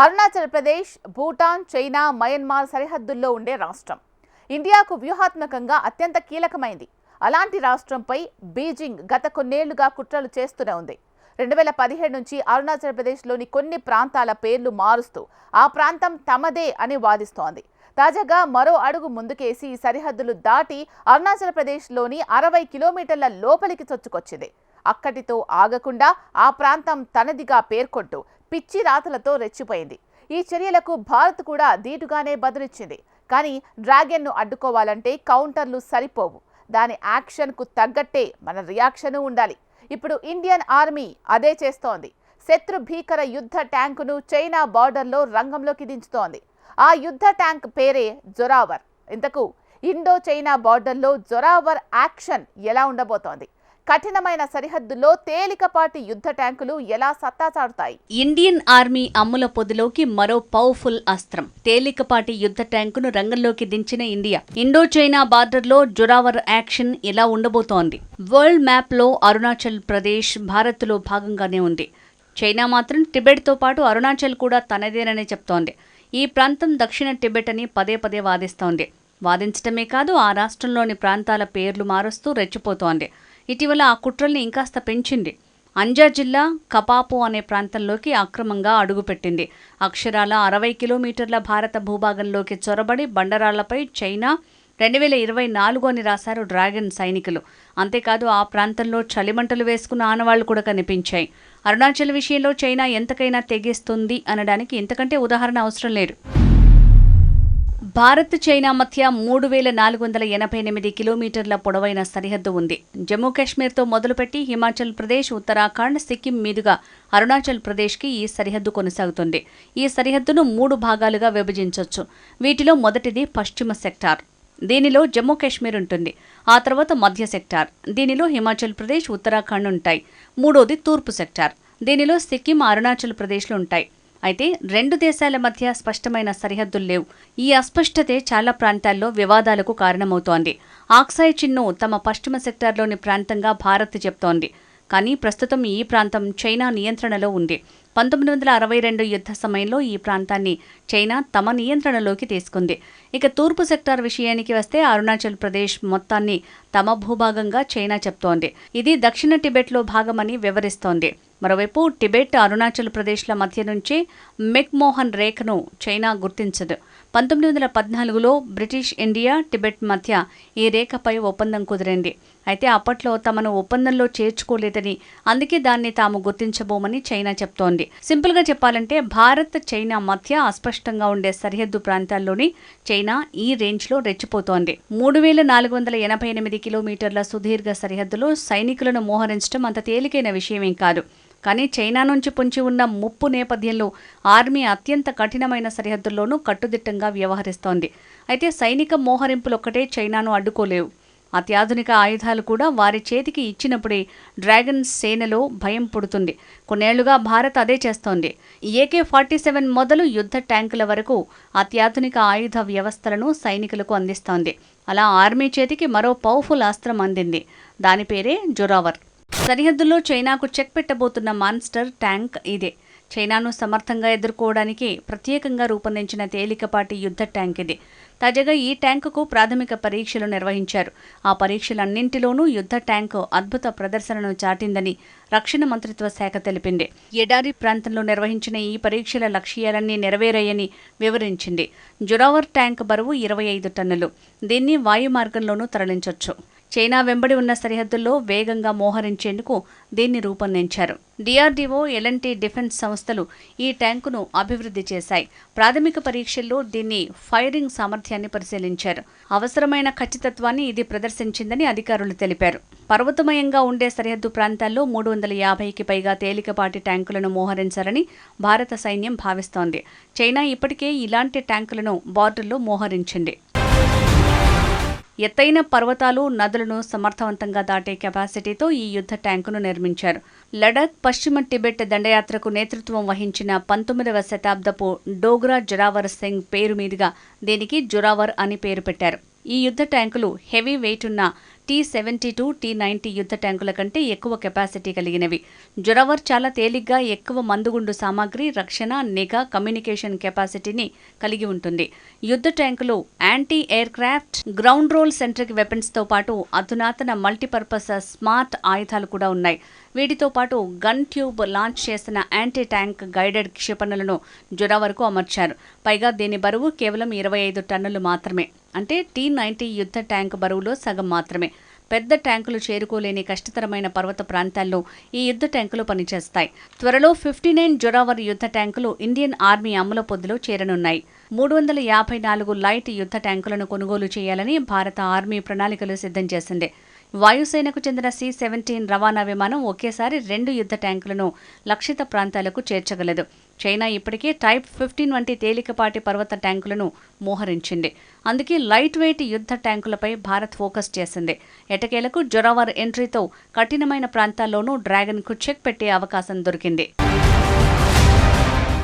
Arunachal Pradesh Bhutan China Myanmar సరిహద్దుల్లో ఉండే రాష్ట్రం. ఇండియాకు వ్యూహాత్మకంగా అత్యంత కీలకమైంది. అలాంటి రాష్ట్రంపై బీజింగ్ గత కొన్నేళ్ళుగా కుట్రలు చేస్తూనే ఉంది. రెండు వేల పదిహేడు నుంచి అరుణాచల్ ప్రదేశ్లోని కొన్ని ప్రాంతాల పేర్లు మారుస్తూ ఆ ప్రాంతం తమదే అని వాదిస్తోంది. తాజాగా మరో అడుగు ముందుకేసి ఈ సరిహద్దులు దాటి అరుణాచల్ ప్రదేశ్లోని అరవై కిలోమీటర్ల లోపలికి చొచ్చుకొచ్చింది. అక్కడితో ఆగకుండా ఆ ప్రాంతం తనదిగా పేర్కొంటూ పిచ్చి రాతలతో రెచ్చిపోయింది. ఈ చర్యలకు భారత్ కూడా ధీటుగానే బదులిచ్చింది. కానీ డ్రాగన్ను అడ్డుకోవాలంటే కౌంటర్లు సరిపోవు. దాని యాక్షన్కు తగ్గట్టే మన రియాక్షను ఉండాలి. ఇప్పుడు ఇండియన్ ఆర్మీ అదే చేస్తోంది. శత్రు భీకర యుద్ధ ట్యాంకును చైనా బార్డర్లో రంగంలోకి దించుతోంది. ఆ యుద్ధ ట్యాంక్ పేరే జొరావర్. ఇంతకు ఇండో చైనా బార్డర్లో జొరావర్ యాక్షన్ ఎలా ఉండబోతోంది? కఠినమైన సరిహద్దుల్లో తేలికపాటి యుద్ధ ట్యాంకులు ఎలా సత్తా చాటుతాయి? ఇండియన్ ఆర్మీ అమ్ముల పొదిలోకి మరో పవర్ఫుల్ అస్త్రం. తేలికపాటి యుద్ధ ట్యాంకును రంగంలోకి దించిన ఇండియా. ఇండో చైనా బార్డర్లో జొరావర్ యాక్షన్ ఎలా ఉండబోతోంది? వరల్డ్ మ్యాప్లో అరుణాచల్ ప్రదేశ్ భారత్లో భాగంగానే ఉంది. చైనా మాత్రం టిబెట్తో పాటు అరుణాచల్ కూడా తనదేనని చెప్తోంది. ఈ ప్రాంతం దక్షిణ టిబెట్ అని పదే పదే వాదిస్తోంది. వాదించడమే కాదు ఆ రాష్ట్రంలోని ప్రాంతాల పేర్లు మారుస్తూ రెచ్చిపోతోంది. ఇటీవల ఆ కుట్రల్ని ఇంకాస్త పెంచింది. అంజార్ జిల్లా కపాపు అనే ప్రాంతంలోకి అక్రమంగా అడుగుపెట్టింది. అక్షరాల అరవై కిలోమీటర్ల భారత భూభాగంలోకి చొరబడి బండరాళ్ళపై చైనా రెండు వేల ఇరవై నాలుగు అని రాశారు డ్రాగన్ సైనికులు. అంతేకాదు ఆ ప్రాంతంలో చలిమంటలు వేసుకున్న ఆనవాళ్ళు కూడా కనిపించాయి. అరుణాచల్ విషయంలో చైనా ఎంతకైనా తెగేస్తుంది అనడానికి ఇంతకంటే ఉదాహరణ అవసరం లేదు. భారత్ చైనా మధ్య మూడు వేల నాలుగు వందల ఎనభై ఎనిమిది కిలోమీటర్ల పొడవైన సరిహద్దు ఉంది. జమ్మూ కాశ్మీర్తో మొదలుపెట్టి హిమాచల్ ప్రదేశ్ ఉత్తరాఖండ్ సిక్కిం మీదుగా అరుణాచల్ ప్రదేశ్కి ఈ సరిహద్దు కొనసాగుతుంది. ఈ సరిహద్దును మూడు భాగాలుగా విభజించవచ్చు వీటిలో మొదటిది పశ్చిమ సెక్టార్. దీనిలో జమ్మూ కాశ్మీర్ ఉంటుంది. ఆ తర్వాత మధ్య సెక్టార్. దీనిలో హిమాచల్ ప్రదేశ్ ఉత్తరాఖండ్ ఉంటాయి. మూడోది తూర్పు సెక్టార్. దీనిలో సిక్కిం అరుణాచల్ ప్రదేశ్లు ఉంటాయి. అయితే రెండు దేశాల మధ్య స్పష్టమైన సరిహద్దులు లేవు. ఈ అస్పష్టతే చాలా ప్రాంతాల్లో వివాదాలకు కారణమవుతోంది. ఆక్సాయ్ చిన్ను తమ పశ్చిమ సెక్టార్లోని ప్రాంతంగా భారత్ చెప్తోంది. కానీ ప్రస్తుతం ఈ ప్రాంతం చైనా నియంత్రణలో ఉంది. పంతొమ్మిది వందల అరవై రెండు యుద్ధ సమయంలో ఈ ప్రాంతాన్ని చైనా తమ నియంత్రణలోకి తీసుకుంది. ఇక తూర్పు సెక్టార్ విషయానికి వస్తే అరుణాచల్ ప్రదేశ్ మొత్తాన్ని తమ భూభాగంగా చైనా చెప్తోంది. ఇది దక్షిణ టిబెట్లో భాగమని వివరిస్తోంది. మరోవైపు టిబెట్ అరుణాచల్ ప్రదేశ్ల మధ్య నుంచి మెక్మోహన్ రేఖను చైనా గుర్తించదు. పంతొమ్మిది వందల పద్నాలుగులో బ్రిటిష్ ఇండియా టిబెట్ మధ్య ఈ రేఖపై ఒప్పందం కుదిరింది. అయితే అప్పట్లో తమను ఒప్పందంలో చేర్చుకోలేదని అందుకే దాన్ని తాము గుర్తించబోమని చైనా చెప్తోంది. సింపుల్గా చెప్పాలంటే భారత్ చైనా మధ్య అస్పష్టంగా ఉండే సరిహద్దు ప్రాంతాల్లోని చైనా ఈ రేంజ్లో రెచ్చిపోతోంది. మూడు వేల నాలుగు వందల ఎనభై ఎనిమిది కిలోమీటర్ల సుదీర్ఘ సరిహద్దులో సైనికులను మోహరించడం అంత తేలికైన విషయమేం కాదు. కానీ చైనా నుంచి పొంచి ఉన్న ముప్పు నేపథ్యంలో ఆర్మీ అత్యంత కఠినమైన సరిహద్దుల్లోనూ కట్టుదిట్టంగా వ్యవహరిస్తోంది. అయితే సైనిక మోహరింపులొక్కటే చైనాను అడ్డుకోలేవు. అత్యాధునిక ఆయుధాలు కూడా వారి చేతికి ఇచ్చినప్పుడే డ్రాగన్ సేనలో భయం పుడుతుంది. కొన్నేళ్ళుగా భారత్ అదే చేస్తోంది. ఏకే ఫార్టీ సెవెన్ మొదలు యుద్ధ ట్యాంకుల వరకు అత్యాధునిక ఆయుధ వ్యవస్థలను సైనికులకు అందిస్తోంది. అలా ఆర్మీ చేతికి మరో పవర్ఫుల్ అస్త్రం అందింది. దాని పేరే జొరావర్. సరిహద్దుల్లో చైనాకు చెక్ పెట్టబోతున్న మాన్స్టర్ ట్యాంక్ ఇదే. చైనాను సమర్థంగా ఎదుర్కోవడానికి ప్రత్యేకంగా రూపొందించిన తేలికపాటి యుద్ధ ట్యాంక్ ఇది. తాజాగా ఈ ట్యాంకుకు ప్రాథమిక పరీక్షలు నిర్వహించారు. ఆ పరీక్షలన్నింటిలోనూ యుద్ధ ట్యాంకు అద్భుత ప్రదర్శనను చాటిందని రక్షణ మంత్రిత్వ శాఖ తెలిపింది. ఎడారి ప్రాంతంలో నిర్వహించిన ఈ పరీక్షల లక్ష్యాలన్నీ నెరవేరాయని వివరించింది. జురావర్ ట్యాంక్ బరువు ఇరవై ఐదు టన్నులు. దీన్ని వాయు మార్గంలోనూ తరలించొచ్చు. చైనా వెంబడి ఉన్న సరిహద్దుల్లో వేగంగా మోహరించేందుకు దీన్ని రూపొందించారు. డిఆర్డీఓ ఎల్ఎన్టీ డిఫెన్స్ సంస్థలు ఈ ట్యాంకును అభివృద్ధి చేశాయి. ప్రాథమిక పరీక్షల్లో దీన్ని ఫైరింగ్ సామర్థ్యాన్ని పరిశీలించారు. అవసరమైన ఖచ్చితత్వాన్ని ఇది ప్రదర్శించిందని అధికారులు తెలిపారు. పర్వతమయంగా ఉండే సరిహద్దు ప్రాంతాల్లో మూడు వందల యాభైకి పైగా తేలికపాటి ట్యాంకులను మోహరించారని భారత సైన్యం భావిస్తోంది. చైనా ఇప్పటికే ఇలాంటి ట్యాంకులను బార్డర్లో మోహరించింది. ఎత్తైన పర్వతాలు నదులను సమర్థవంతంగా దాటే కెపాసిటీతో ఈ యుద్ధ ట్యాంకును నిర్మించారు. లడాక్ పశ్చిమ టిబెట్ దండయాత్రకు నేతృత్వం వహించిన పంతొమ్మిదవ శతాబ్దపు డోగ్రా జొరావర్ సింగ్ పేరు మీదుగా దీనికి జొరావర్ అని పేరు పెట్టారు. ఈ యుద్ధ ట్యాంకులు హెవీ వెయిట్ ఉన్న T seventy two T ninety యుద్ధ ట్యాంకుల కంటే ఎక్కువ కెపాసిటీ కలిగినవి. జొరవర్ చాలా తేలిగ్గా ఎక్కువ మందుగుండు సామాగ్రి రక్షణ నిఘా కమ్యూనికేషన్ కెపాసిటీని కలిగి ఉంటుంది. యుద్ధ ట్యాంకులు anti aircraft ground role centric వెపన్స్తో పాటు అధునాతన మల్టీపర్పస్ స్మార్ట్ ఆయుధాలు కూడా ఉన్నాయి. వీటితో పాటు గన్ ట్యూబ్ లాంచ్ చేసిన యాంటీ ట్యాంక్ గైడెడ్ క్షిపణులను జొరవర్కు అమర్చారు. పైగా దీని బరువు కేవలం ఇరవై ఐదు టన్నులు మాత్రమే. అంటే టీ నైన్టీ యుద్ధ ట్యాంక్ బరువులో సగం మాత్రమే. పెద్ద ట్యాంకులు చేరుకోలేని కష్టతరమైన పర్వత ప్రాంతాల్లో ఈ యుద్ధ ట్యాంకులు పనిచేస్తాయి. త్వరలో ఫిఫ్టీ నైన్ జొరావర్ యుద్ధ ట్యాంకులు ఇండియన్ ఆర్మీ అమల పొద్దులో చేరనున్నాయి. మూడు వందల యాభై నాలుగు లైట్ యుద్ధ ట్యాంకులను కొనుగోలు చేయాలని భారత ఆర్మీ ప్రణాళికలు సిద్ధం చేసింది. వాయుసేనకు చెందిన సి సెవెంటీన్ రవాణా విమానం ఒకేసారి రెండు యుద్ధ ట్యాంకులను లక్షిత ప్రాంతాలకు చేర్చగలదు. చైనా ఇప్పటికే టైప్ ఫిఫ్టీన్ వంటి తేలికపాటి పర్వత ట్యాంకులను మోహరించింది. అందుకే లైట్ వెయిట్ యుద్ధ ట్యాంకులపై భారత్ ఫోకస్ చేసింది. ఎటకేలకు జొరావర్ ఎంట్రీతో కఠినమైన ప్రాంతాల్లోనూ డ్రాగన్కు చెక్ పెట్టే అవకాశం దొరికింది.